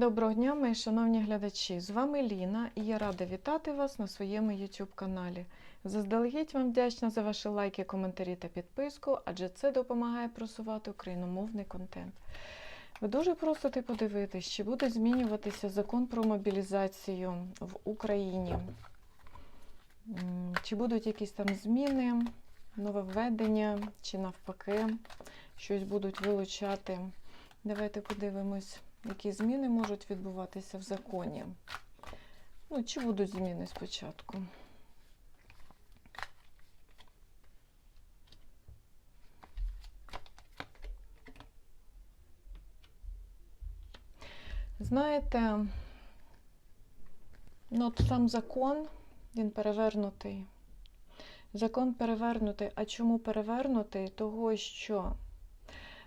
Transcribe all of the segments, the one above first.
Доброго дня, мої шановні глядачі! З вами Ліна і я рада вітати вас на своєму YouTube каналі. Заздалегідь вам вдячна за ваші лайки, коментарі та підписку, адже це допомагає просувати україномовний контент. Ви дуже просите подивитись, чи буде змінюватися закон про мобілізацію в Україні. Чи будуть якісь там зміни, нововведення, чи навпаки, щось будуть вилучати. Давайте подивимось, які зміни можуть відбуватися в законі. Ну, чи будуть зміни спочатку? Знаєте, ну сам закон, він перевернутий. Закон перевернутий. А чому перевернутий? Того, що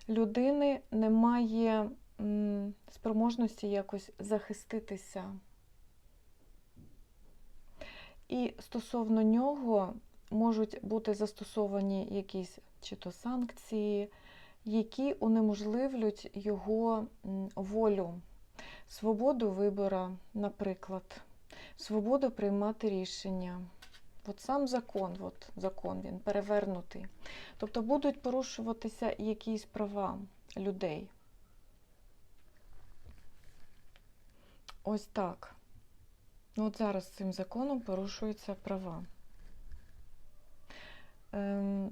людини немає спроможності якось захиститися. І стосовно нього можуть бути застосовані якісь чи то санкції, які унеможливлюють його волю, свободу вибору, наприклад, свободу приймати рішення. От сам закон, от закон він перевернутий. Тобто будуть порушуватися якісь права людей. Ось так. Ну, от зараз цим законом порушуються права. Ем,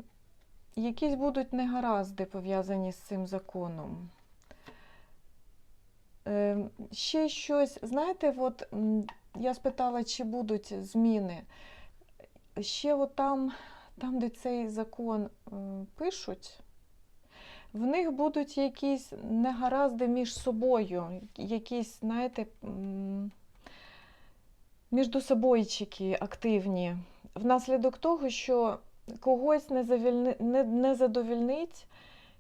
якісь будуть негаразди пов'язані з цим законом. Ем, ще щось, знаєте, от я спитала, чи будуть зміни. Ще от там, там, де цей закон пишуть, в них будуть якісь негаразди між собою, якісь, знаєте, м, міждособойчики активні, внаслідок того, що когось не, завільни, не, не задовільнить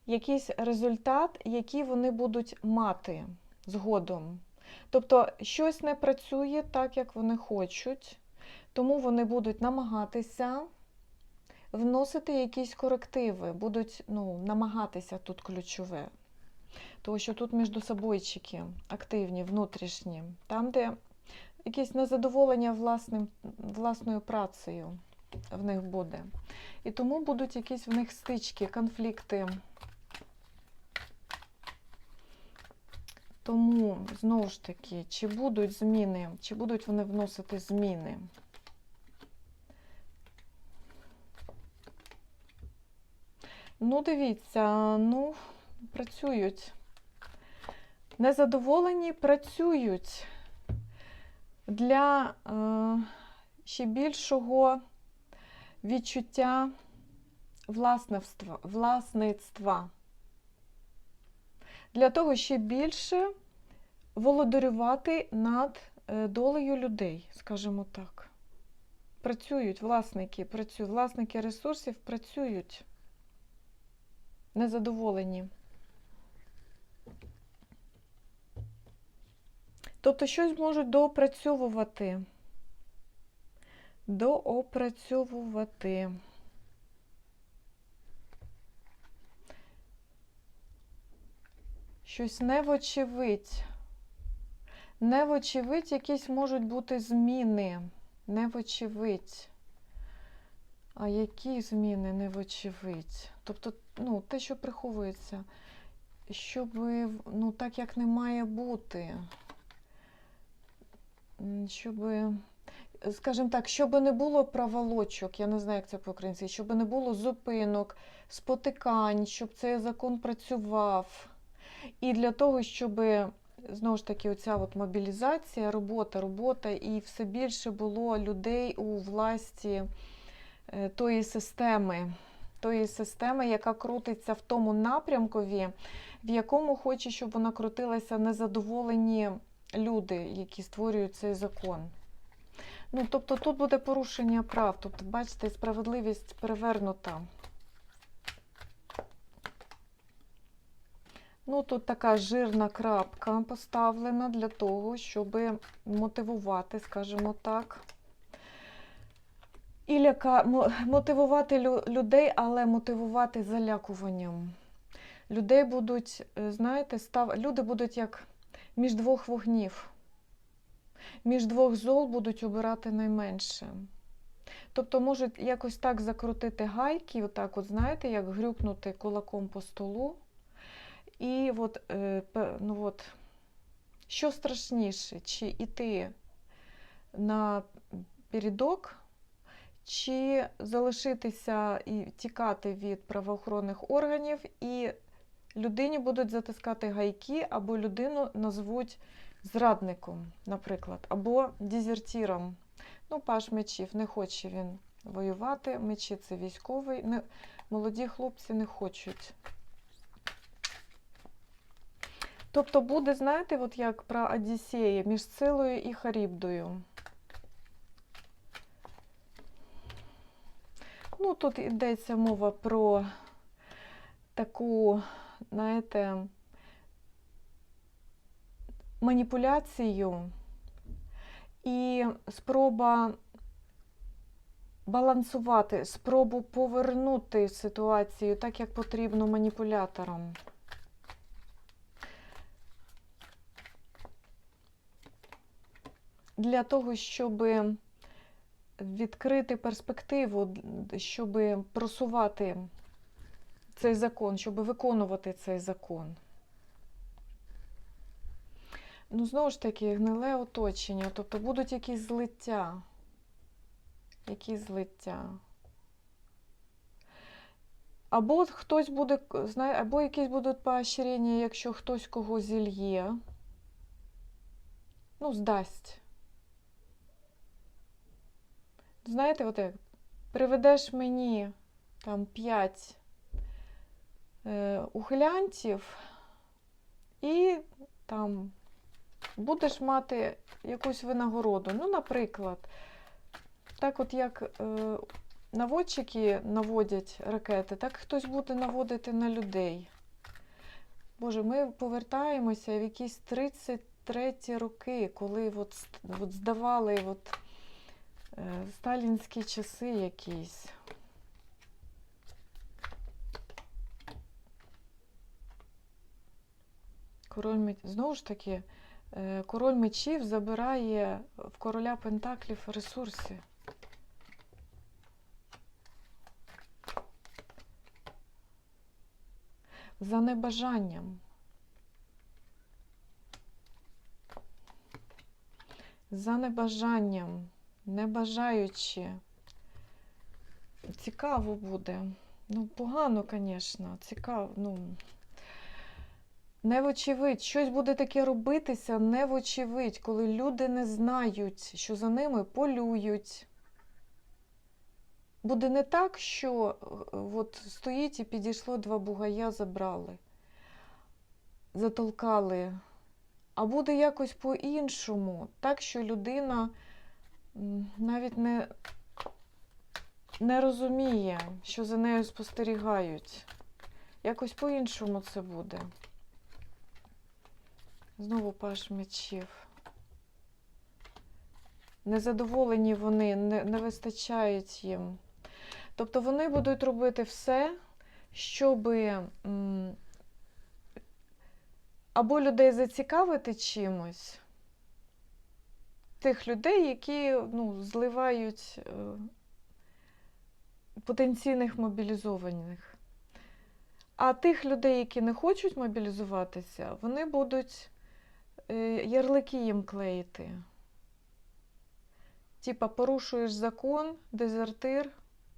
якийсь результат, який вони будуть мати згодом. Тобто щось не працює так, як вони хочуть, тому вони будуть намагатися вносити якісь корективи, будуть ну, намагатися тут ключове. Тому що тут міждособойчики активні, внутрішні, там, де якесь незадоволення власним, власною працею в них буде. І тому будуть якісь в них стички, конфлікти. Тому, знову ж таки, чи будуть зміни, чи будуть вони вносити зміни? Ну, дивіться, ну, працюють. Незадоволені працюють для е, ще більшого відчуття власництва, власництва. Для того, ще більше володарювати над е, долею людей, скажімо так. Працюють власники, працюють, власники ресурсів працюють незадоволені. Тобто щось можуть доопрацьовувати. Доопрацьовувати. Щось невочевидь. Невочевидь, якісь можуть бути зміни. Невочевидь. А які зміни невочевидь? Тобто, ну, те, що приховується, щоб, ну, так як не має бути. Щоб, скажімо так, щоб не було проволочок, я не знаю, як це по-українськи, щоб не було зупинок, спотикань, щоб цей закон працював. І для того, щоб знову ж таки оця от мобілізація, робота, робота, і все більше було людей у власті е, тої системи, тої системи, яка крутиться в тому напрямкові, в якому хоче, щоб вона крутилася незадоволені люди, які створюють цей закон. Ну, тобто тут буде порушення прав. Тобто, бачите, справедливість перевернута. Ну, тут така жирна крапка поставлена для того, щоб мотивувати, скажімо так. І ляка... мотивувати лю- людей, але мотивувати залякуванням. Людей будуть, е, знаєте, став... люди будуть як між двох вогнів. Між двох зол будуть обирати найменше. Тобто можуть якось так закрутити гайки, отак, от, знаєте, як грюкнути кулаком по столу. І от, е, ну от, що страшніше, чи йти на передок, чи залишитися і тікати від правоохоронних органів, і людині будуть затискати гайки, або людину назвуть зрадником, наприклад, або дезертіром. Ну, паш мечів, не хоче він воювати. Мечі це військовий. Не, молоді хлопці не хочуть. Тобто буде, знаєте, от як про Одіссея між Силою і Харібдою. Ну, тут йдеться мова про таку, знаєте, маніпуляцію і спроба балансувати, спробу повернути ситуацію так, як потрібно маніпуляторам. Для того, щоб відкрити перспективу, щоб просувати цей закон, щоб виконувати цей закон. Ну, знову ж таки, гниле оточення, тобто будуть якісь злиття. Якісь злиття. Або хтось буде, знає, або якісь будуть поощрення, якщо хтось кого зільє. Ну, здасть. Знаєте, от як приведеш мені там 5 е, ухилянтів і там будеш мати якусь винагороду. Ну, наприклад, так от як е, наводчики наводять ракети, так хтось буде наводити на людей. Боже, ми повертаємося в якісь 33 роки, коли от, от здавали от, е, сталінські часи якісь. Король меч... Знову ж таки, е, король мечів забирає в короля Пентаклів ресурси. За небажанням. За небажанням, не бажаючи. Цікаво буде. Ну, погано, звісно, цікаво. Ну, не вочевидь, щось буде таке робитися, не вочевидь, коли люди не знають, що за ними полюють. Буде не так, що е, от стоїть і підійшло два бугая, забрали, затолкали. А буде якось по-іншому, так, що людина навіть не, не розуміє, що за нею спостерігають. Якось по-іншому це буде. Знову паш мечів. Незадоволені вони, не, не вистачають їм. Тобто вони будуть робити все, щоб або людей зацікавити чимось, тих людей, які ну, зливають е, потенційних мобілізованих. А тих людей, які не хочуть мобілізуватися, вони будуть е, ярлики їм клеїти. Типа, порушуєш закон, дезертир,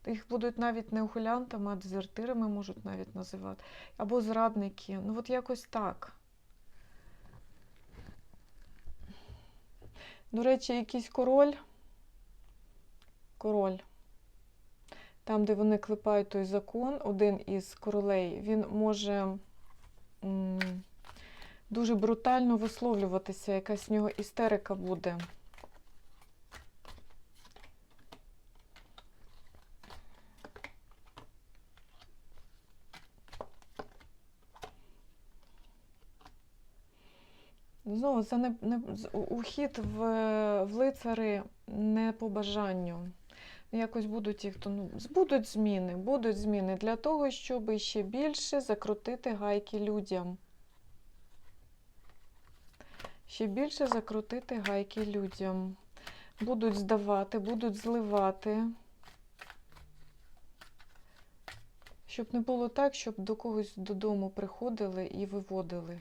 їх будуть навіть не ухилянтами, а дезертирами можуть навіть називати. Або зрадники. Ну, от якось так. До речі, якийсь король. Король. Там, де вони клепають той закон, один із королей, він може м, дуже брутально висловлюватися, якась в нього істерика буде. Знову це не, не ухід в, в лицари не по бажанню. Якось будуть їх, то ну, будуть зміни, будуть зміни для того, щоб ще більше закрутити гайки людям. ще більше закрутити гайки людям. Будуть здавати, будуть зливати. Щоб не було так, щоб до когось додому приходили і виводили.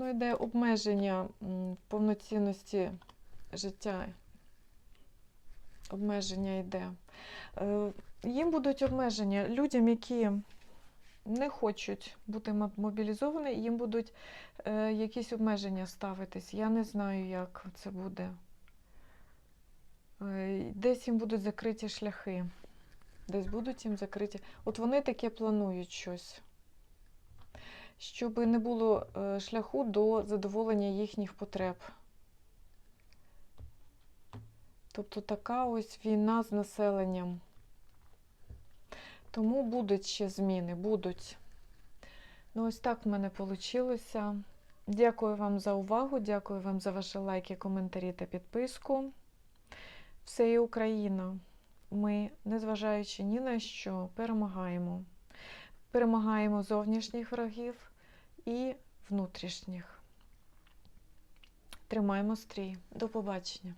Ну, йде обмеження повноцінності життя. Обмеження йде. Е, Їм будуть обмеження людям, які не хочуть бути мобілізовані, їм будуть е, якісь обмеження ставитись. Я не знаю, як це буде. Е, Десь їм будуть закриті шляхи. Десь будуть їм закриті. От вони таке планують щось. Щоб не було е, шляху до задоволення їхніх потреб. Тобто така ось війна з населенням. Тому будуть ще зміни, будуть. Ну, ось так в мене вийшло. Дякую вам за увагу, дякую вам за ваші лайки, коментарі та підписку. Все є Україна. Ми, незважаючи ні на що, перемагаємо. Перемагаємо зовнішніх врагів і внутрішніх. Тримаємо стрій. До побачення.